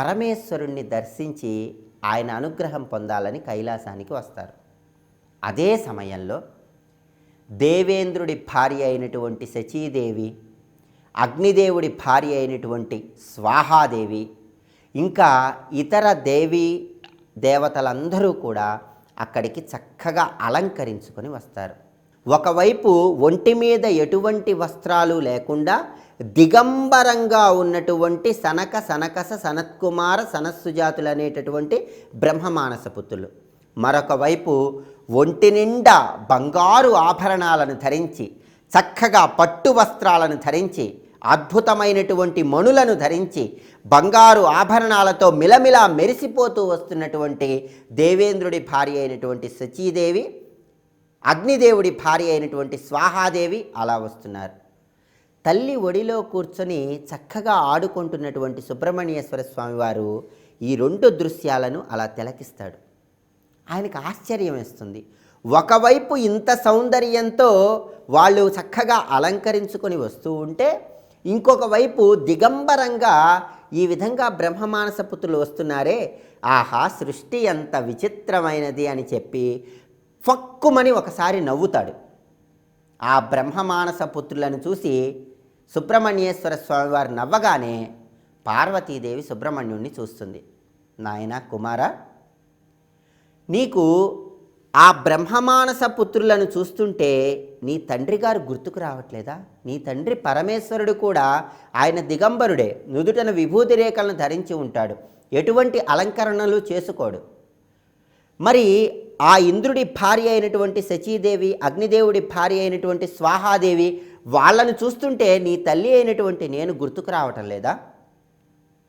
పరమేశ్వరుణ్ణి దర్శించి ఆయన అనుగ్రహం పొందాలని కైలాసానికి వస్తారు. అదే సమయంలో దేవేంద్రుడి భార్య అయినటువంటి శచీదేవి అగ్నిదేవుడి భార్య అయినటువంటి స్వాహాదేవి ఇంకా ఇతర దేవి దేవతలందరూ కూడా అక్కడికి చక్కగా అలంకరించుకొని వస్తారు. ఒకవైపు ఒంటి మీద ఎటువంటి వస్త్రాలు లేకుండా దిగంబరంగా ఉన్నటువంటి సనక సనకస సనత్కుమార సనస్సుజాతులు అనేటటువంటి బ్రహ్మమానస పుత్రులు మరొక వైపు ఒంటి నిండా బంగారు ఆభరణాలను ధరించి చక్కగా పట్టు వస్త్రాలను ధరించి అద్భుతమైనటువంటి మణులను ధరించి బంగారు ఆభరణాలతో మిలమిలా మెరిసిపోతూ వస్తున్నటువంటి దేవేంద్రుడి భార్య అయినటువంటి సచీదేవి అగ్నిదేవుడి భార్య అయినటువంటి స్వాహాదేవి అలా వస్తున్నారు. తల్లి ఒడిలో కూర్చొని చక్కగా ఆడుకుంటున్నటువంటి సుబ్రహ్మణ్యేశ్వర స్వామివారు ఈ రెండు దృశ్యాలను అలా తిలకిస్తాడు. ఆయనకు ఆశ్చర్యం వేస్తుంది. ఒకవైపు ఇంత సౌందర్యంతో వాళ్ళు చక్కగా అలంకరించుకొని వస్తూ ఉంటే ఇంకొక వైపు దిగంబరంగా ఈ విధంగా బ్రహ్మమానస పుత్రులు వస్తున్నారే ఆహా సృష్టి ఎంత విచిత్రమైనది అని చెప్పి ఫక్కుమని ఒకసారి నవ్వుతాడు. ఆ బ్రహ్మమానస పుత్రులను చూసి సుబ్రహ్మణ్యేశ్వర స్వామివారు నవ్వగానే పార్వతీదేవి సుబ్రహ్మణ్యుణ్ణి చూస్తుంది. నాయన కుమార నీకు ఆ బ్రహ్మమానస పుత్రులను చూస్తుంటే నీ తండ్రి గారు గుర్తుకు రావట్లేదా? నీ తండ్రి పరమేశ్వరుడు కూడా ఆయన దిగంబరుడే నుదుటన విభూతి రేఖలను ధరించి ఉంటాడు ఎటువంటి అలంకరణలు చేసుకోడు. మరి ఆ ఇంద్రుడి భార్య అయినటువంటి శచీదేవి అగ్నిదేవుడి భార్య అయినటువంటి స్వాహాదేవి వాళ్ళను చూస్తుంటే నీ తల్లి అయినటువంటి నేను గుర్తుకు రావటం లేదా?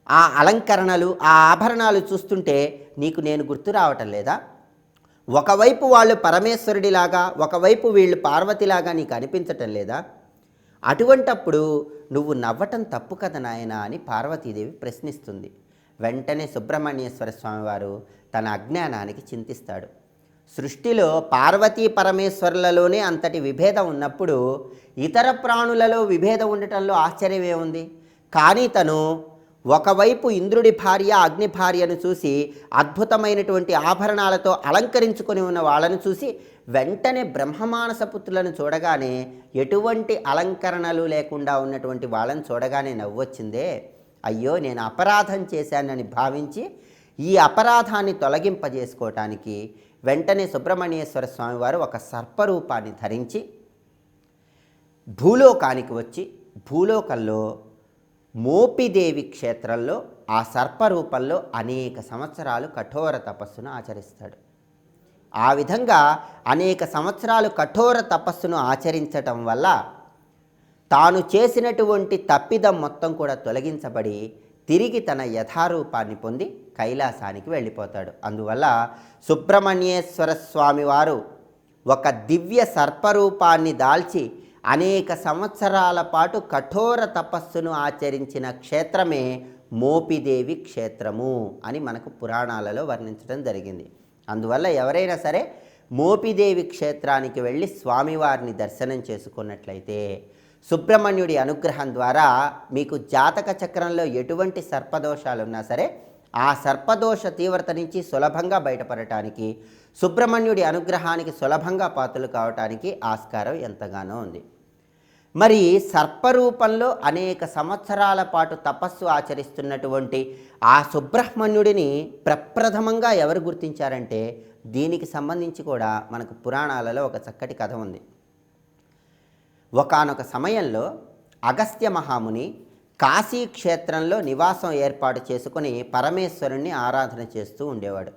ఆ అలంకరణలు ఆ ఆభరణాలు చూస్తుంటే నీకు నేను గుర్తు రావటం లేదా? ఒకవైపు వాళ్ళు పరమేశ్వరుడిలాగా ఒకవైపు వీళ్ళు పార్వతిలాగా నీకు అనిపించటం లేదా? అటువంటప్పుడు నువ్వు నవ్వటం తప్పు కదా నాయనా అని పార్వతీదేవి ప్రశ్నిస్తుంది. వెంటనే సుబ్రహ్మణ్యేశ్వర స్వామివారు తన అజ్ఞానానికి చింతిస్తాడు. సృష్టిలో పార్వతీ పరమేశ్వరులలోనే అంతటి విభేదం ఉన్నప్పుడు ఇతర ప్రాణులలో విభేదం ఉండటంలో ఆశ్చర్యమే ఉంది కానీ తను ఒకవైపు ఇంద్రుడి భార్య అగ్ని భార్యను చూసి అద్భుతమైనటువంటి ఆభరణాలతో అలంకరించుకొని ఉన్న వాళ్ళను చూసి వెంటనే బ్రహ్మమానస పుత్రులను చూడగానే ఎటువంటి అలంకరణలు లేకుండా ఉన్నటువంటి వాళ్ళని చూడగానే నవ్వొచ్చిందే. అయ్యో నేను అపరాధం చేశానని భావించి ఈ అపరాధాన్ని తొలగింపజేసుకోవటానికి వెంటనే సుబ్రహ్మణ్యేశ్వర స్వామివారు ఒక సర్పరూపాన్ని ధరించి భూలోకానికి వచ్చి భూలోకంలో మోపిదేవి క్షేత్రంలో ఆ సర్పరూపంలో అనేక సంవత్సరాలు కఠోర తపస్సును ఆచరిస్తాడు. ఆ విధంగా అనేక సంవత్సరాలు కఠోర తపస్సును ఆచరించటం వల్ల తాను చేసినటువంటి తప్పిదం మొత్తం కూడా తొలగించబడి తిరిగి తన యథారూపాన్ని పొంది కైలాసానికి వెళ్ళిపోతాడు. అందువల్ల సుబ్రహ్మణ్యేశ్వర స్వామి వారు ఒక దివ్య సర్పరూపాన్ని దాల్చి అనేక సంవత్సరాల పాటు కఠోర తపస్సును ఆచరించిన క్షేత్రమే మోపిదేవి క్షేత్రము అని మనకు పురాణాలలో వర్ణించడం జరిగింది. అందువల్ల ఎవరైనా సరే మోపిదేవి క్షేత్రానికి వెళ్ళి స్వామివారిని దర్శనం చేసుకున్నట్లయితే సుబ్రహ్మణ్యుడి అనుగ్రహం ద్వారా మీకు జాతక చక్రంలో ఎటువంటి సర్పదోషాలు ఉన్నా సరే ఆ సర్పదోష తీవ్రత నుంచి సులభంగా బయటపడటానికి సుబ్రహ్మణ్యుడి అనుగ్రహానికి సులభంగా పాత్రలు కావటానికి ఆస్కారం ఎంతగానో ఉంది. మరి సర్పరూపంలో అనేక సంవత్సరాల పాటు తపస్సు ఆచరిస్తున్నటువంటి ఆ సుబ్రహ్మణ్యుడిని ప్రప్రథమంగా ఎవరు గుర్తించారంటే దీనికి సంబంధించి కూడా మనకు పురాణాలలో ఒక చక్కటి కథ ఉంది. ఒకానొక సమయంలో అగస్త్య మహాముని కాశీ క్షేత్రంలో నివాసం ఏర్పాటు చేసుకుని పరమేశ్వరుణ్ణి ఆరాధన చేస్తూ ఉండేవాడు.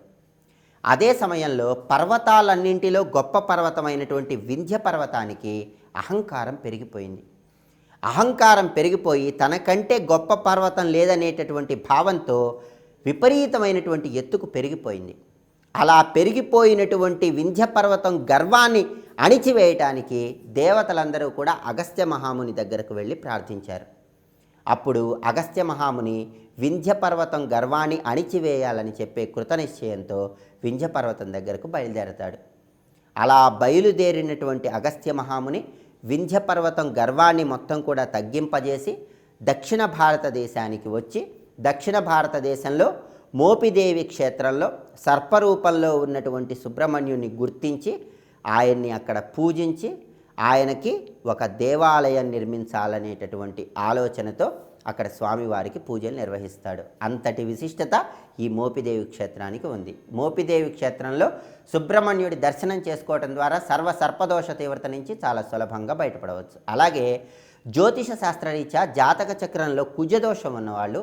అదే సమయంలో పర్వతాలన్నింటిలో గొప్ప పర్వతమైనటువంటి వింధ్య పర్వతానికి అహంకారం పెరిగిపోయింది. అహంకారం పెరిగిపోయి తనకంటే గొప్ప పర్వతం లేదనేటటువంటి భావంతో విపరీతమైనటువంటి ఎత్తుకు పెరిగిపోయింది. అలా పెరిగిపోయినటువంటి వింధ్య పర్వతం గర్వాన్ని అణిచివేయటానికి దేవతలందరూ కూడా అగస్త్య మహాముని దగ్గరకు వెళ్ళి ప్రార్థించారు. అప్పుడు అగస్త్య మహాముని వింధ్య పర్వతం గర్వాన్ని అణిచివేయాలని చెప్పే కృతనిశ్చయంతో వింధ్య పర్వతం దగ్గరకు బయలుదేరతాడు. అలా బయలుదేరినటువంటి అగస్త్య మహాముని వింధ్య పర్వతం గర్వాన్ని మొత్తం కూడా తగ్గింపజేసి దక్షిణ భారతదేశానికి వచ్చి దక్షిణ భారతదేశంలో మోపిదేవి క్షేత్రంలో సర్పరూపంలో ఉన్నటువంటి సుబ్రహ్మణ్యుని గుర్తించి ఆయన్ని అక్కడ పూజించి ఆయనకి ఒక దేవాలయం నిర్మించాలనేటటువంటి ఆలోచనతో అక్కడ స్వామివారికి పూజలు నిర్వహిస్తాడు. అంతటి విశిష్టత ఈ మోపిదేవి క్షేత్రానికి ఉంది. మోపిదేవి క్షేత్రంలో సుబ్రహ్మణ్యుడి దర్శనం చేసుకోవటం ద్వారా సర్వ సర్పదోష తీవ్రత నుంచి చాలా సులభంగా బయటపడవచ్చు. అలాగే జ్యోతిష శాస్త్రరీత్యా జాతక చక్రంలో కుజదోషం ఉన్నవాళ్ళు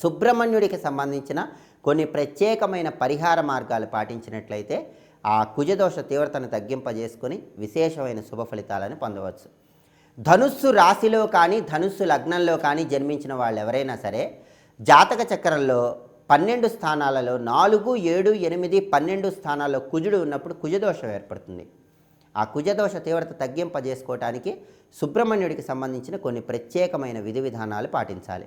సుబ్రహ్మణ్యుడికి సంబంధించిన కొన్ని ప్రత్యేకమైన పరిహార మార్గాలు పాటించినట్లయితే ఆ కుజదోష తీవ్రతను తగ్గింపజేసుకొని విశేషమైన శుభ ఫలితాలను పొందవచ్చు. ధనుస్సు రాశిలో కానీ ధనుస్సు లగ్నంలో కానీ జన్మించిన వాళ్ళు ఎవరైనా సరే జాతక చక్రంలో పన్నెండు స్థానాలలో నాలుగు ఏడు ఎనిమిది పన్నెండు స్థానాల్లో కుజుడు ఉన్నప్పుడు కుజదోషం ఏర్పడుతుంది. ఆ కుజదోష తీవ్రత తగ్గింపజేసుకోవటానికి సుబ్రహ్మణ్యుడికి సంబంధించిన కొన్ని ప్రత్యేకమైన విధి విధానాలు పాటించాలి.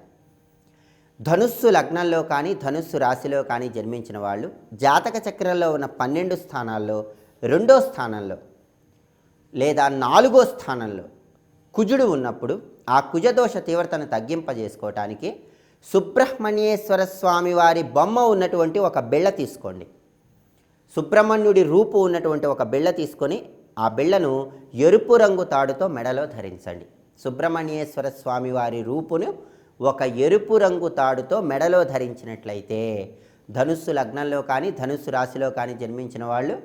ధనుస్సు లగ్నంలో కానీ ధనుస్సు రాశిలో కానీ జన్మించిన వాళ్ళు జాతక చక్రంలో ఉన్న పన్నెండు స్థానాల్లో రెండో స్థానంలో లేదా నాలుగో స్థానంలో కుజుడు ఉన్నప్పుడు ఆ కుజదోష తీవ్రతను తగ్గింపజేసుకోవటానికి సుబ్రహ్మణ్యేశ్వర స్వామి వారి బొమ్మ ఉన్నటువంటి ఒక బిళ్ళ తీసుకోండి. సుబ్రహ్మణ్యుడి రూపు ఉన్నటువంటి ఒక బిళ్ళ తీసుకొని ఆ బిళ్ళను ఎరుపు రంగు తాడుతో మెడలో ధరించండి. సుబ్రహ్మణ్యేశ్వర స్వామి వారి రూపును ఒక ఎరుపు రంగు తాడుతో మెడలో ధరించినట్లయితే ధనుస్సు లగ్నంలో కానీ ధనుస్సు రాశిలో కానీ జన్మించిన వాళ్ళు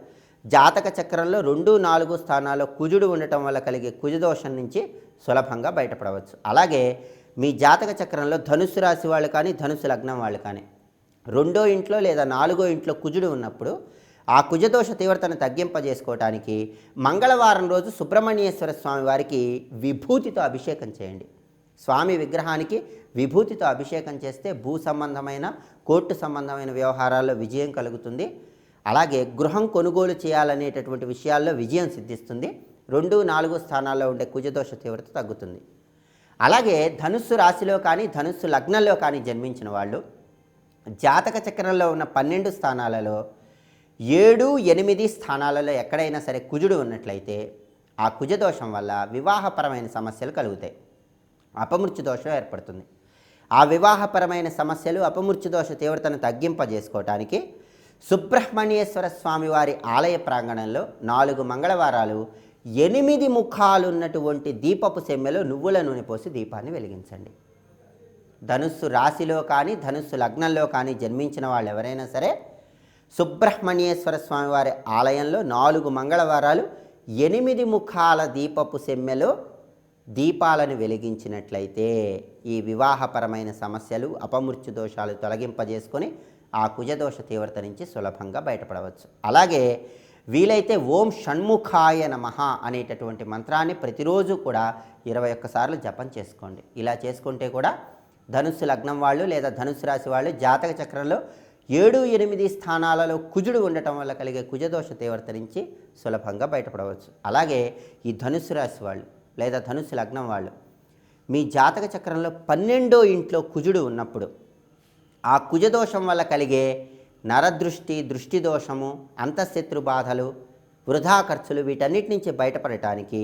జాతక చక్రంలో రెండు నాలుగు స్థానాల్లో కుజుడు ఉండటం వల్ల కలిగే కుజదోషం నుంచి సులభంగా బయటపడవచ్చు. అలాగే మీ జాతక చక్రంలో ధనుసు రాశి వాళ్ళు కానీ ధనుసు లగ్నం వాళ్ళు కానీ రెండో ఇంట్లో లేదా నాలుగో ఇంట్లో కుజుడు ఉన్నప్పుడు ఆ కుజదోష తీవ్రతను తగ్గింపజేసుకోవటానికి మంగళవారం రోజు సుబ్రహ్మణ్యేశ్వర స్వామి వారికి విభూతితో అభిషేకం చేయండి. స్వామి విగ్రహానికి విభూతితో అభిషేకం చేస్తే భూ సంబంధమైన కోర్టు సంబంధమైన వ్యవహారాల్లో విజయం కలుగుతుంది. అలాగే గృహం కొనుగోలు చేయాలనేటటువంటి విషయాల్లో విజయం సిద్ధిస్తుంది. రెండు నాలుగు స్థానాల్లో ఉండే కుజదోష తీవ్రత తగ్గుతుంది. అలాగే ధనుస్సు రాశిలో కానీ ధనుస్సు లగ్నంలో కానీ జన్మించిన వాళ్ళు జాతక చక్రంలో ఉన్న పన్నెండు స్థానాలలో ఏడు ఎనిమిది స్థానాలలో ఎక్కడైనా సరే కుజుడు ఉన్నట్లయితే ఆ కుజదోషం వల్ల వివాహపరమైన సమస్యలు కలుగుతాయి. అపమృత్యు దోషం ఏర్పడుతుంది. ఆ వివాహపరమైన సమస్యలు అపమృత్యు దోష తీవ్రతను తగ్గింపజేసుకోవటానికి సుబ్రహ్మణ్యేశ్వర స్వామి వారి ఆలయ ప్రాంగణంలో నాలుగు మంగళవారాలు ఎనిమిది ముఖాలున్నటువంటి దీపపు సెమ్మెలో నువ్వుల నూనె పోసి దీపాన్ని వెలిగించండి. ధనుస్సు రాశిలో కానీ ధనుస్సు లగ్నంలో కానీ జన్మించిన వాళ్ళు ఎవరైనా సరే సుబ్రహ్మణ్యేశ్వర స్వామివారి ఆలయంలో నాలుగు మంగళవారాలు ఎనిమిది ముఖాల దీపపు సెమ్మెలో దీపాలను వెలిగించినట్లయితే ఈ వివాహపరమైన సమస్యలు అపమృత్యు దోషాలు తొలగింపజేసుకొని ఆ కుజదోష తీవ్రత నుంచి సులభంగా బయటపడవచ్చు. అలాగే వీలైతే ఓం షణ్ముఖాయ నమః అనేటటువంటి మంత్రాన్ని ప్రతిరోజు కూడా ఇరవై ఒక్కసార్లు జపం చేసుకోండి. ఇలా చేసుకుంటే కూడా ధనుస్సు లగ్నం వాళ్ళు లేదా ధనుసు రాశి వాళ్ళు జాతక చక్రంలో ఏడు ఎనిమిది స్థానాలలో కుజుడు ఉండటం వల్ల కలిగే కుజదోష తీవ్రత నుంచి సులభంగా బయటపడవచ్చు. అలాగే ఈ ధనుసు రాశి వాళ్ళు లేదా ధనుసు లగ్నం వాళ్ళు. మీ జాతక చక్రంలో పన్నెండో ఇంట్లో కుజుడు ఉన్నప్పుడు ఆ కుజదోషం వల్ల కలిగే నరదృష్టి దృష్టి దోషము అంతఃశత్రు బాధలు వృధా ఖర్చులు వీటన్నిటి నుంచి బయటపడటానికి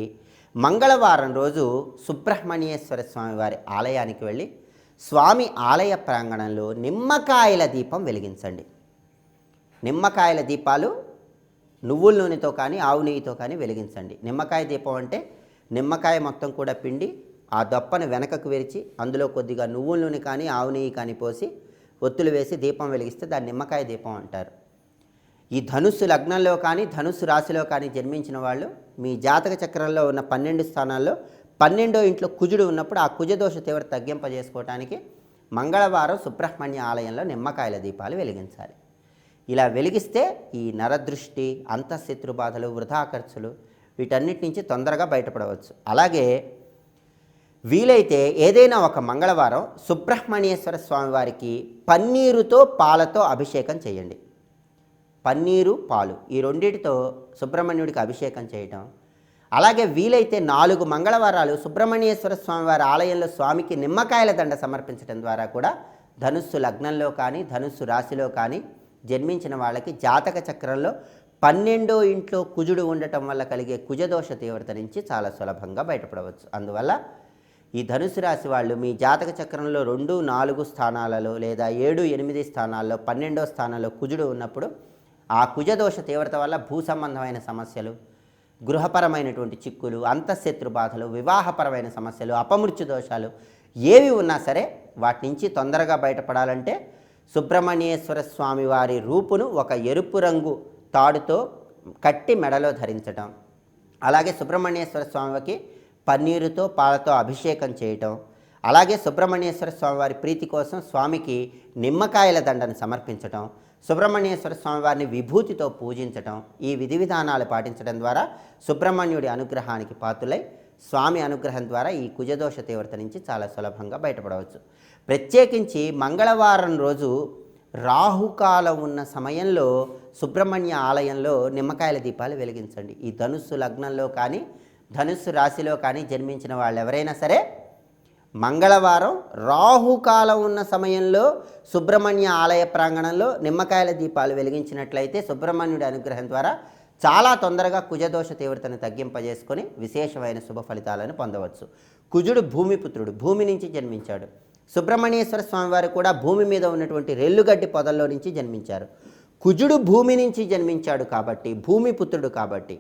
మంగళవారం రోజు సుబ్రహ్మణ్యేశ్వర స్వామి వారి ఆలయానికి వెళ్ళి స్వామి ఆలయ ప్రాంగణంలో నిమ్మకాయల దీపం వెలిగించండి. నిమ్మకాయల దీపాలు నువ్వుల నూనెతో కానీ ఆవు నెయ్యితో కానీ వెలిగించండి. నిమ్మకాయ దీపం అంటే నిమ్మకాయ మొత్తం కూడా పిండి ఆ దొప్పను వెనకకు విరిచి అందులో కొద్దిగా నువ్వుల నూనె కానీ ఆవు నెయ్యి కానీ పోసి ఒత్తులు వేసి దీపం వెలిగిస్తే దాన్ని నిమ్మకాయ దీపం అంటారు. ఈ ధనుస్సు లగ్నంలో కానీ ధనుస్సు రాశిలో కానీ జన్మించిన వాళ్ళు మీ జాతక చక్రంలో ఉన్న పన్నెండు స్థానాల్లో పన్నెండో ఇంట్లో కుజుడు ఉన్నప్పుడు ఆ కుజదోష తీవ్రత తగ్గింపజేసుకోవడానికి మంగళవారం సుబ్రహ్మణ్య ఆలయంలో నిమ్మకాయల దీపాలు వెలిగించాలి. ఇలా వెలిగిస్తే ఈ నరదృష్టి అంతఃశత్రు బాధలు వృధా ఖర్చులు వీటన్నిటి నుంచి తొందరగా బయటపడవచ్చు. అలాగే వీలైతే ఏదైనా ఒక మంగళవారం సుబ్రహ్మణ్యేశ్వర స్వామివారికి పన్నీరుతో పాలతో అభిషేకం చేయండి. పన్నీరు పాలు ఈ రెండింటితో సుబ్రహ్మణ్యుడికి అభిషేకం చేయటం. అలాగే వీలైతే నాలుగు మంగళవారాలు సుబ్రహ్మణ్యేశ్వర స్వామి వారి ఆలయంలో స్వామికి నిమ్మకాయల దండ సమర్పించడం ద్వారా కూడా ధనుస్సు లగ్నంలో కానీ ధనుస్సు రాశిలో కానీ జన్మించిన వాళ్ళకి జాతక చక్రంలో పన్నెండో ఇంట్లో కుజుడు ఉండటం వల్ల కలిగే కుజదోష తీవ్రత నుంచి చాలా సులభంగా బయటపడవచ్చు. అందువల్ల ఈ ధనుసు రాశి వాళ్ళు మీ జాతక చక్రంలో రెండు నాలుగు స్థానాలలో లేదా ఏడు ఎనిమిది స్థానాల్లో పన్నెండో స్థానంలో కుజుడు ఉన్నప్పుడు ఆ కుజదోష తీవ్రత వల్ల భూ సంబంధమైన సమస్యలు గృహపరమైనటువంటి చిక్కులు అంతఃశత్రు బాధలు వివాహపరమైన సమస్యలు అపమృత్యు దోషాలు ఏవి ఉన్నా సరే వాటి నుంచి తొందరగా బయటపడాలంటే సుబ్రహ్మణ్యేశ్వర స్వామి వారి రూపును ఒక ఎరుపు రంగు తాడుతో కట్టి మెడలో ధరించటం. అలాగే సుబ్రహ్మణ్యేశ్వర స్వామికి పన్నీరుతో పాలతో అభిషేకం చేయటం. అలాగే సుబ్రహ్మణ్యేశ్వర స్వామి వారి ప్రీతి కోసం స్వామికి నిమ్మకాయల దండను సమర్పించటం. సుబ్రహ్మణ్యేశ్వర స్వామి వారిని విభూతితో పూజించటం. ఈ విధి విధానాలు పాటించడం ద్వారా సుబ్రహ్మణ్యుడి అనుగ్రహానికి పాత్రులై స్వామి అనుగ్రహం ద్వారా ఈ కుజదోష తీవ్రత నుంచి చాలా సులభంగా బయటపడవచ్చు. ప్రత్యేకించి మంగళవారం రోజు రాహుకాలం ఉన్న సమయంలో సుబ్రహ్మణ్య ఆలయంలో నిమ్మకాయల దీపాలు వెలిగించండి. ఈ ధనుస్సు లగ్నంలో కానీ ధనుస్సు రాశిలో కానీ జన్మించిన వాళ్ళు ఎవరైనా సరే మంగళవారం రాహుకాలం ఉన్న సమయంలో సుబ్రహ్మణ్య ఆలయ ప్రాంగణంలో నిమ్మకాయల దీపాలు వెలిగించినట్లయితే సుబ్రహ్మణ్యుడి అనుగ్రహం ద్వారా చాలా తొందరగా కుజదోష తీవ్రతను తగ్గింపజేసుకొని విశేషమైన శుభ ఫలితాలను పొందవచ్చు. కుజుడు భూమిపుత్రుడు భూమి నుంచి జన్మించాడు. సుబ్రహ్మణ్యేశ్వర స్వామివారు కూడా భూమి మీద ఉన్నటువంటి రెల్లుగడ్డి పొదల్లో నుంచి జన్మించారు. కుజుడు భూమి నుంచి జన్మించాడు కాబట్టి భూమి పుత్రుడు కాబట్టి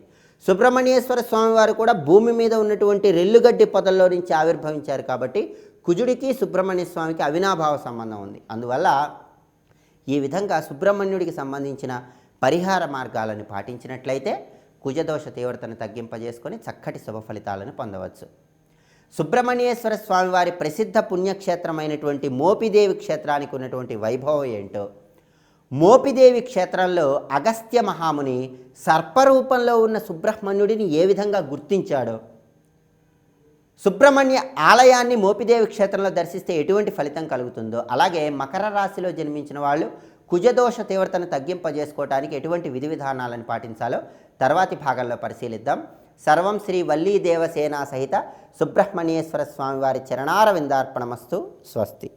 సుబ్రహ్మణ్యేశ్వర స్వామివారు కూడా భూమి మీద ఉన్నటువంటి రెల్లుగడ్డి పొదల్లో నుంచి ఆవిర్భవించారు కాబట్టి కుజుడికి సుబ్రహ్మణ్య స్వామికి అవినాభావ సంబంధం ఉంది. అందువల్ల ఈ విధంగా సుబ్రహ్మణ్యుడికి సంబంధించిన పరిహార మార్గాలను పాటించినట్లయితే కుజదోష తీవ్రతను తగ్గింపజేసుకొని చక్కటి శుభ ఫలితాలను పొందవచ్చు. సుబ్రహ్మణ్యేశ్వర స్వామివారి ప్రసిద్ధ పుణ్యక్షేత్రమైనటువంటి మోపిదేవి క్షేత్రానికి ఉన్నటువంటి వైభవం ఏంటో? మోపిదేవి క్షేత్రంలో అగస్త్య మహాముని సర్పరూపంలో ఉన్న సుబ్రహ్మణ్యుడిని ఏ విధంగా గుర్తించాడో? సుబ్రహ్మణ్య ఆలయాన్ని మోపిదేవి క్షేత్రంలో దర్శిస్తే ఎటువంటి ఫలితం కలుగుతుందో? అలాగే మకర రాశిలో జన్మించిన వాళ్ళు కుజదోష తీవ్రతను తగ్గింపజేసుకోవడానికి ఎటువంటి విధి విధానాలను పాటించాలో తర్వాతి భాగంలో పరిశీలిద్దాం. సర్వం శ్రీ వల్లీ దేవసేన సహిత సుబ్రహ్మణ్యేశ్వర స్వామివారి చరణార విందార్పణమస్తు స్వస్తి.